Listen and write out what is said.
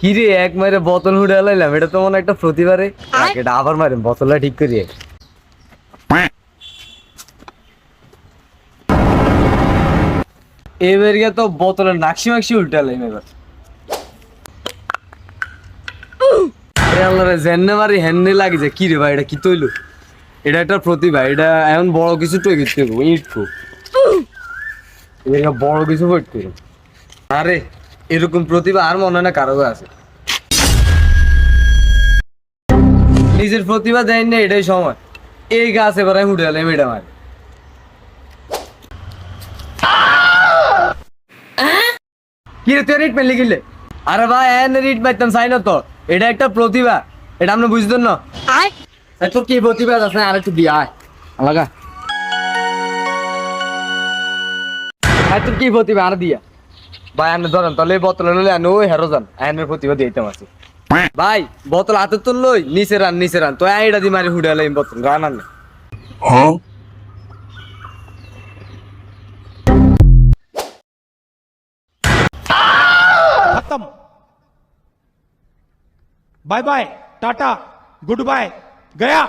কি রে এক মারে বোতল হুড়ে লাইলাম এটা তো মনে একটা প্রতিবারে। এটা আবার মারে বোতলটা ঠিক করিয়ে এবার গিয়ে তো বোতলের নাকশি মাকশি উল্টে লাইম এবার। জেন্নে মারি হেন্নে লাগে যে কি রে ভাই এটা কি তৈল? এটা একটা প্রতিভা এটা এমন বড় কিছু তৈরি করতে ইট খুব এটা বড় কিছু করতে? আরে এরকম প্রতিভা আর মনে হয় না কারও আছে। নিজের প্রতিভা দেয় না এটাই সময়। এই গাছ এবার উঠে গেলাম এটা মারে। কি রে তুই রিট মেলি গেলে আরে ভাই এন রিট মারতাম চাই না তো। এটা একটা প্রতিভা। এটা আপনি বুঝতেন না? তোর কি প্রতিভা আছে? আর একটু দিয়া আয়। লাগা। হ্যাঁ তোর কি প্রতিভা আর দিয়া ভাই আপনি ধরেন তাহলে এই বোতল লইলে আনি ওই হেরো যান আইনের প্রতিভা দিইতাম আছে ভাই বোতল হাতে তোর লই নিচে রান নিচে রান তো আইডা দি মারি হুডে লই বোতল রান আনে खत्म bye bye tata goodbye गया